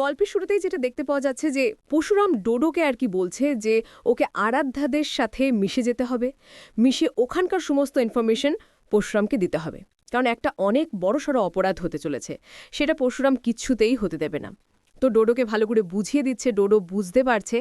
গল্পের শুরুতেই যেটা দেখতে পাওয়া যাচ্ছে যে পশুরাম ডোডোকে আর কি বলছে যে ওকে আরাধ্যাদের সাথে মিশে যেতে হবে, মিশে ওখানকার সমস্ত ইনফরমেশন পরশুরামকে দিতে হবে। কারণ একটা অনেক বড়সড় অপরাধ হতে চলেছে, সেটা পরশুরাম কিচ্ছুতেই হতে দেবে না। তো ডোডোকে ভালো করে বুঝিয়ে দিচ্ছে, ডোডো বুঝতে পারছে,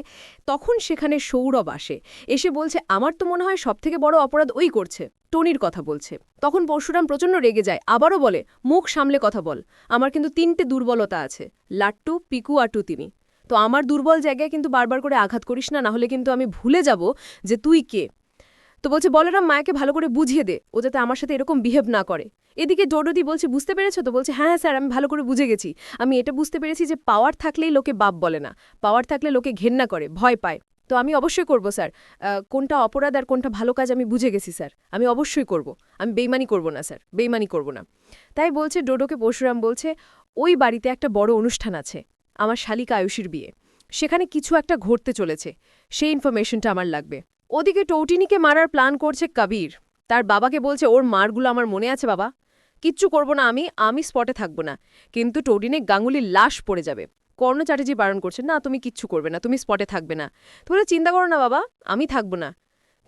তখন সেখানে সৌরভ আসে, এসে বলছে, আমার তো মনে হয় সবথেকে বড় অপরাধ ওই করছে। টনির কথা বলছে। তখন পরশুরাম প্রচণ্ড রেগে যায়, আবারও বলে, মুখ সামলে কথা বল, আমার কিন্তু তিনটে দুর্বলতা আছে, লাট্টু, পিকু আটু তিনি। তো আমার দুর্বল জায়গায় কিন্তু বারবার করে আঘাত করিস না, নাহলে কিন্তু আমি ভুলে যাব যে তুই কে। তো বলছে, বলরাম, মায়াকে ভালো করে বুঝিয়ে দে, ও যাতে আমার সাথে এরকম বিহেভ না করে। এদিকে ডোডোদি বলছে, বুঝতে পেরেছ? তো বলছে হ্যাঁ হ্যাঁ স্যার, আমি ভালো করে বুঝে গেছি। আমি এটা বুঝতে পেরেছি যে পাওয়ার থাকলেই লোকে বাপ বলে না, পাওয়ার থাকলে লোকে ঘেন্না করে, ভয় পায়। তো আমি অবশ্যই করব, স্যার। কোনটা অপরাধ আর কোনটা ভালো কাজ আমি বুঝে গেছি, স্যার। আমি অবশ্যই করব। আমি বেইমানি করব না, স্যার। বেইমানি করব না। তাই বলছে ডোডোকে পরশুরাম বলছে, ওই বাড়িতে একটা বড় অনুষ্ঠান আছে, আমার শালিকা আয়ুষীর বিয়ে। সেখানে কিছু একটা ঘটতে চলেছে। সেই ইনফরমেশনটা আমার লাগবে। ওদিকে টৌটিনিকে মারার প্ল্যান করছে কবির। তার বাবাকে বলছে, ওর মারগুলো আমার মনে আছে, বাবা। কিচ্ছু করব না আমি আমি স্পটে থাকব না। কিন্তু টৌটিনে গাঙ্গুলির লাশ পড়ে যাবে। কর্ণ চ্যাটার্জি বারণ করছে না, তুমি কিচ্ছু করবে না, তুমি স্পটে থাকবে না। তো বলে চিন্তা করো না, বাবা, আমি থাকব না,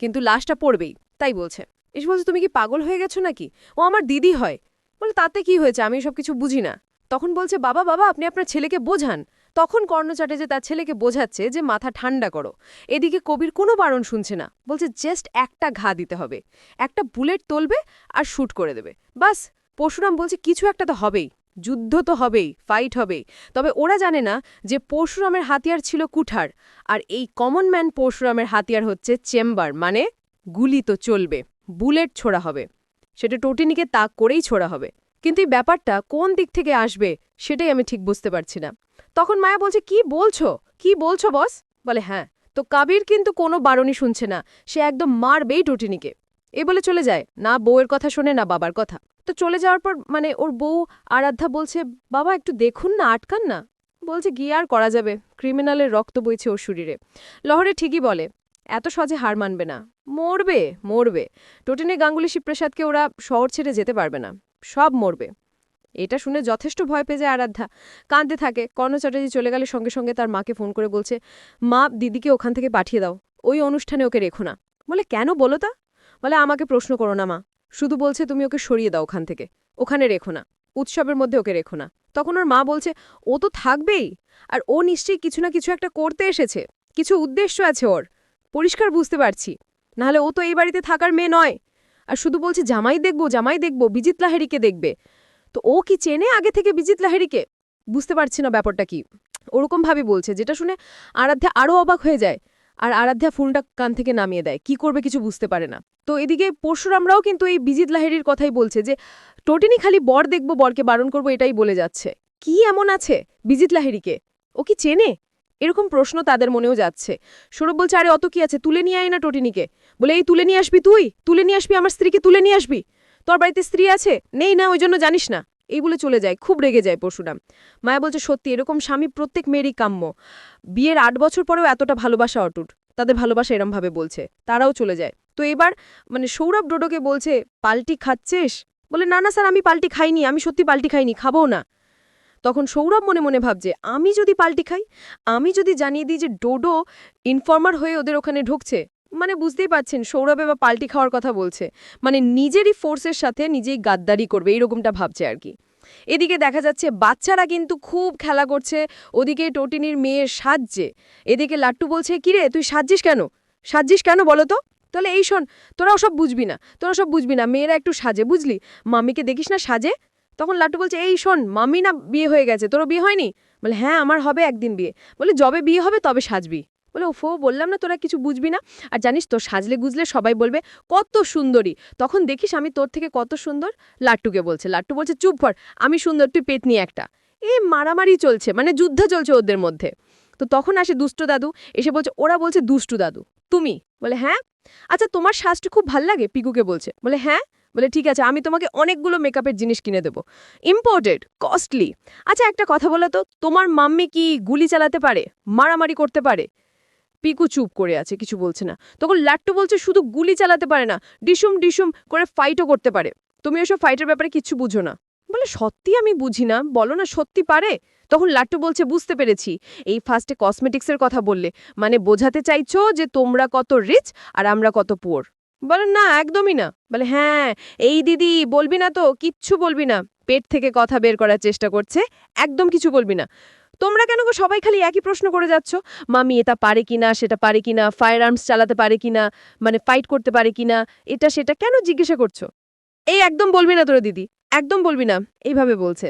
কিন্তু লাশটা পড়বেই। তাই বলছে। এসে বলছে, তুমি কি পাগল হয়ে গেছো নাকি? ও আমার দিদি হয়। বলে, তাতে কি হয়েছে? আমি সব কিছু বুঝি না। তখন বলছে, বাবা বাবা, আপনি আপনার ছেলেকে বোঝান। তখন কর্ণ চ্যাটার্জি তার ছেলেকে বোঝাচ্ছে যে, মাথা ঠান্ডা করো, এদিকে কবির কোনো বারণ শুনছে না। বলছে, জাস্ট একটা ঘা দিতে হবে, একটা বুলেট তুলবে আর শ্যুট করে দেবে, বাস। পরশুরাম বলছে, কিছু একটা তো হবেই। যুদ্ধ তো হবেই ফাইট হবেই। তবে ওরা জানে না যে পরশুরামের হাতিয়ার ছিল কুঠার, আর এই কমন ম্যান পরশুরামের হাতিয়ার হচ্ছে চেম্বার মানে গুলি তো চলবে, বুলেট ছোড়া হবে। সেটা টোটিনিকে তাক করেই ছোড়া হবে। কিন্তু এই ব্যাপারটা কোন দিক থেকে আসবে সেটাই আমি ঠিক বুঝতে পারছি না। তখন মায়া বলছে, কি বলছো? কি বলছো, বস? বলে হ্যাঁ তো কাবির কিন্তু কোনো বারণই শুনছে না। সে একদম মারবেই টুটিনিকে। এ বলে চলে যায়, না বউয়ের কথা শোনে, না বাবার কথা। তো চলে যাওয়ার পর মানে ওর বউ আরাধ্যা বলছে, বাবা, একটু দেখুন না, আটকান না। বলছে, গিয়ে আর করা যাবে ক্রিমিনালের রক্ত বইছে ওর শরীরে। লহরে ঠিকই বলে, এত সহজে হার মানবে না। মরবে মরবে। টোটেনে গাঙ্গুলি শিবপ্রসাদকে ওরা শহর ছেড়ে যেতে পারবে না, সব মরবে। এটা শুনে যথেষ্ট ভয় পেয়ে যায় আরাধ্যা। কাঁদতে থাকে। কর্ণ চ্যাটার্জি চলে গেলে সঙ্গে সঙ্গে তার মাকে ফোন করে বলছে, মা, দিদিকে ওখান থেকে পাঠিয়ে দাও। ওই অনুষ্ঠানে ওকে রেখো না। বলে, কেন বলো তা? বলে, আমাকে প্রশ্ন করো না, মা। শুধু বলছে, তুমি ওকে সরিয়ে দাও ওখান থেকে। ওখানে রেখো না। উৎসবের মধ্যে ওকে রেখো না। তখন ওর মা বলছে, ও তো থাকবেই। আর ও নিশ্চয়ই কিছু না কিছু একটা করতে এসেছে। কিছু উদ্দেশ্য আছে ওর। পরিষ্কার বুঝতে পারছি। নাহলে ও তো এই বাড়িতে থাকার মেয়ে নয়। আর শুধু বলছে, জামাই দেখব জামাই দেখব, বিজিত লাহেরিকে দেখবে। তো ও কি চেনে আগে থেকে বিজিত লাহেরিকে বুঝতে পারছি না ব্যাপারটা কি। ওরকমভাবে বলছে, যেটা শুনে আরাধ্যা আরও অবাক হয়ে যায়। আর আরাধ্যা ফোনটা কান থেকে নামিয়ে দেয়। কি করবে কিছু বুঝতে পারে না। তো এদিকে পরশুরামরাও কিন্তু এই বিজিত লাহেরির কথাই বলছে যে, টোটিনি খালি বর দেখব, বরকে বারণ করব, এটাই বলে যাচ্ছে। কি এমন আছে বিজিত লাহেরিকে ও কি চেনে? এরকম প্রশ্ন তাদের মনেও যাচ্ছে। সৌরভ বলছে, আরে অত কি আছে? তুলে নিয়ে আয় না টোটিনিকে। বলে, এই তুলে নিয়ে আসবি তুই? তুলে নিয়ে আসবি? আমার স্ত্রীকে তুলে নিয়ে আসবি? তোর বাড়িতে স্ত্রী আছে? নেই না, ওই জন্য জানিস না। এই বলে চলে যায়, খুব রেগে যায় পরশুরাম মায়া বলছে, সত্যি, এরকম স্বামী প্রত্যেক মেয়েরই কাম্য। বিয়ের আট বছর পরেও এতটা ভালোবাসা অটুট। তাদের ভালোবাসা এরমভাবে বলছে, তারাও চলে যায়। তো এবার মানে সৌরভ ডোডোকে বলছে, পাল্টি খাচ্ছিস? বলে, না না, স্যার, আমি পাল্টি খাইনি, আমি সত্যি পাল্টি খাইনি, খাব না। তখন সৌরভ মনে মনে ভাবছে, আমি যদি পাল্টি খাই, আমি যদি জানিয়ে দিই যে ডোডো ইনফর্মার হয়ে ওদের ওখানে ঢুকছে মানে বুঝতেই পাচ্ছেন সৌরভে বা পাল্টি খাওয়ার কথা বলছে। মানে নিজেরই ফোর্সের সাথে নিজেই গাদ্দারি করবে, এইরকমটা ভাবছে আর কি। এদিকে দেখা যাচ্ছে বাচ্চারা কিন্তু খুব খেলা করছে, ওদিকে টোটিনির মেয়ের সাজছে। এদিকে লাট্টু বলছে কিরে তুই সাজছিস কেন? সাজছিস কেন বলো তো? তাহলে এই শোন, তোরা ওসব বুঝবি না, তোরা সব বুঝবি না, মেয়েরা একটু সাজে, বুঝলি? মামিকে দেখিস না সাজে? তখন লাট্টু বলছে, এই শোন, মামি না বিয়ে হয়ে গেছে, তোরও বিয়ে হয়নি? বলে হ্যাঁ আমার হবে একদিন বিয়ে। বলে, যবে বিয়ে হবে তবে সাজবি। বলে, ওফো, বললাম না তোরা কিছু বুঝবি না। আর জানিস তো, সাজলে গুজলে সবাই বলবে, কত সুন্দরী। তখন দেখিস, আমি তোর থেকে কত সুন্দর? লাট্টুকে বলছে, লাট্টু বলছে, চুপ কর, আমি সুন্দর, তুই পেতনি একটা। এ মারামারি চলছে মানে যুদ্ধ চলছে ওদের মধ্যে। তো তখন আসে দুষ্ট দাদু, এসে বলছে, ওরা বলছে দুষ্টু দাদু, তুমি? বলে হ্যাঁ। আচ্ছা তোমার সাজটা খুব ভালো লাগে? পিকুকে বলছে, বলে হ্যাঁ। বলে, ঠিক আছে, আমি তোমাকে অনেকগুলো মেকআপের জিনিস কিনে দেবো। Imported, costly. আচ্ছা একটা কথা বলো তো, তোমার মাম্মি কি গুলি চালাতে পারে? মারামারি করতে পারে? পিকু চুপ করে আছে, কিছু বলছে না। তখন লাট্টু বলছে, শুধু গুলি চালাতে পারে না, ডিসুম ডিসুম করে ফাইটও করতে পারে। তুমি ওসব ফাইটের ব্যাপারে কিচ্ছু বুঝো না। বলে সত্যি আমি বুঝি না, বলো না সত্যি পারে? তখন লাট্টু বলছে, বুঝতে পেরেছি। এই ফার্স্টে কসমেটিক্সের কথা বললে মানে বোঝাতে চাইছো যে তোমরা কত রিচ আর আমরা কত পুয়ার বলেন না, একদমই না। বলে হ্যাঁ এই দিদি, বলবি না তো, কিচ্ছু বলবি না। পেট থেকে কথা বের করার চেষ্টা করছে, একদম কিছু বলবি না। তোমরা কেন গো সবাই খালি একই প্রশ্ন করে যাচ্ছ? মামি এটা পারে কিনা, সেটা পারে কিনা ফায়ার আর্মস চালাতে পারে কিনা মানে ফাইট করতে পারে কিনা, এটা সেটা কেন জিজ্ঞাসা করছ? এই একদম বলবি না তোরা দিদি, একদম বলবি না, এইভাবে বলছে।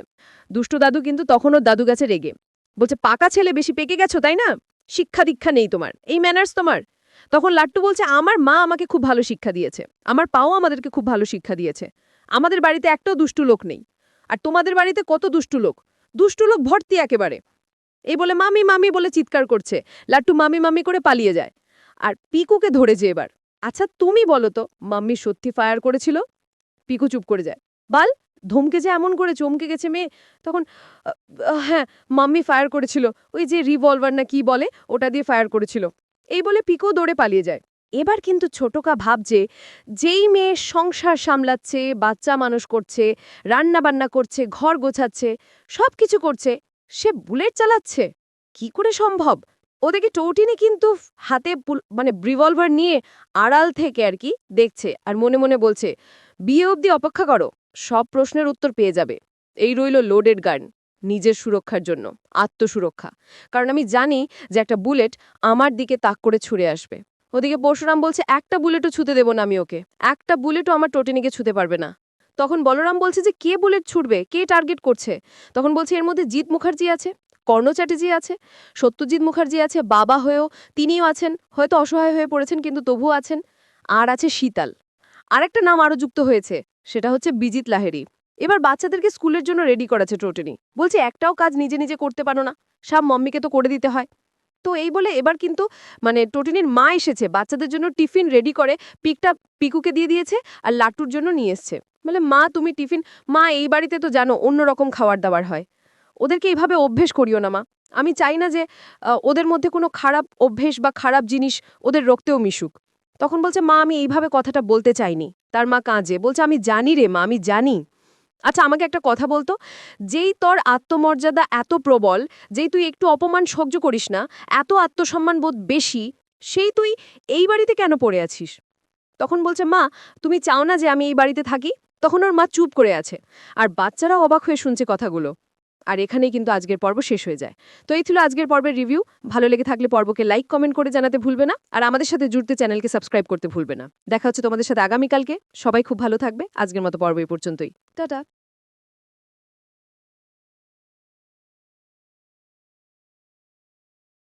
দুষ্টু দাদু কিন্তু তখনও দাদু গেছে রেগে। বলছে, পাকা ছেলে বেশি পেকে গেছো, তাই না? শিক্ষা দীক্ষা নেই তোমার, এই ম্যানার্স তোমার। তখন লাট্টু বলছে, আমার মা আমাকে খুব ভালো শিক্ষা দিয়েছে, আমার পাও আমাদেরকে খুব ভালো শিক্ষা দিয়েছে। আমাদের বাড়িতে একটাও দুষ্টু লোক নেই। আর তোমাদের বাড়িতে কত দুষ্টু লোক? দুষ্টু লোক ভর্তি একেবারে। এই বলে মামি মামি বলে চিৎকার করছে। লাট্টু মামি মামি করে পালিয়ে যায়। আর পিকুকে ধরে যে এবার। আচ্ছা তুমি বলো তো, মাম্মি সত্যি ফায়ার করেছিল? পিকু চুপ করে যায়। বাল, ধমকে যে এমন করে চমকে গেছে মেয়ে, তখন হ্যাঁ মাম্মি ফায়ার করেছিল। ওই যে রিভলভার না কি বলে, ওটা দিয়ে ফায়ার করেছিল। এই বলে পিকো দৌড়ে পালিয়ে যায়। এবার কিন্তু ছোটকা ভাবছে, যেই মেয়ে সংসার সামলাচ্ছে, বাচ্চা মানুষ করছে রান্না বান্না করছে, ঘর গোছাচ্ছে সব কিছু করছে সে বুলেট চালাচ্ছে? কি করে সম্ভব? ওদিকে টৌটিনি কিন্তু হাতে মানে রিভলভার নিয়ে আড়াল থেকে আর কি দেখছে আর মনে মনে বলছে, বিয়ে অবধি অপেক্ষা করো, সব প্রশ্নের উত্তর পেয়ে যাবে। এই রইল লোডেড গান নিজের সুরক্ষার জন্য, আত্মসুরক্ষা। কারণ আমি জানি যে একটা বুলেট আমার দিকে তাক করে ছুঁড়ে আসবে। ওদিকে পরশুরাম বলছে, একটা বুলেটও ছুতে দেব না আমি ওকে। একটা বুলেটও আমার টোটিনিকে ছুতে পারবে না। তখন বলরাম বলছে যে কে বুলেট ছুটবে কে টার্গেট করছে? তখন বলছে এর মধ্যে জিৎ মুখার্জি আছে, কর্ণ চ্যাটার্জি আছে, সত্যজিৎ মুখার্জি আছে, বাবা হয়েও তিনিও আছেন। হয়তো অসহায় হয়ে পড়েছেন কিন্তু তবুও আছেন। আর আছে শীতাল। আরেকটা নাম আরও যুক্ত হয়েছে, সেটা হচ্ছে বিজিত লাহেরি এবার বাচ্চাদেরকে স্কুলের জন্য রেডি করাছে টোটেনি। বলছে, একটাও কাজ নিজে নিজে করতে পারো না। সব মম্মিকে তো করে দিতে হয়। তো এই বলে এবার কিন্তু মানে টোটিনির মা এসেছে, বাচ্চাদের জন্য টিফিন রেডি করে, পিকটা পিকুকে দিয়ে দিয়েছে আর লাট্টুর জন্য নিয়ে এসছে। বলে মা, তুমি টিফিন, মা এই বাড়িতে তো জানো অন্য রকম খাবার দাবার হয়। ওদেরকে এইভাবে অভ্যেস করিও না মা। আমি চাই না যে ওদের মধ্যে কোনো খারাপ অভ্যেস বা খারাপ জিনিস ওদের রক্তেও মিশুক। তখন বলছে, মা, আমি এইভাবে কথাটা বলতে চাইনি। তার মা কাঁজে বলছে, আমি জানি রে মা, আমি জানি। আচ্ছা আমাকে একটা কথা বলতো। যেই তোর আত্মমর্যাদা এত প্রবল, যেই তুই একটু অপমান সহ্য করিস না, এত আত্মসম্মান বোধ বেশি, সেই তুই এই বাড়িতে কেন পড়ে আছিস? তখন বলছে, মা, তুমি চাও না যে আমি এই বাড়িতে থাকি? তখন ওর মা চুপ করে আছে। আর বাচ্চারা অবাক হয়ে শুনছে কথাগুলো। আর এখানেই কিন্তু আজকের পর্ব শেষ হয়ে যায়। তো এই ছিল আজকের পর্বের রিভিউ। ভালো লেগে থাকলে পর্বকে লাইক, কমেন্ট করে জানাতে ভুলবে না। আর আমাদের সাথে জুড়তে চ্যানেলকে সাবস্ক্রাইব করতে ভুলবে না। দেখা হচ্ছে তোমাদের সাথে আগামীকালকে। সবাই খুব ভালো থাকবে। আজকের মতো পর্ব এই পর্যন্তই। টাটা!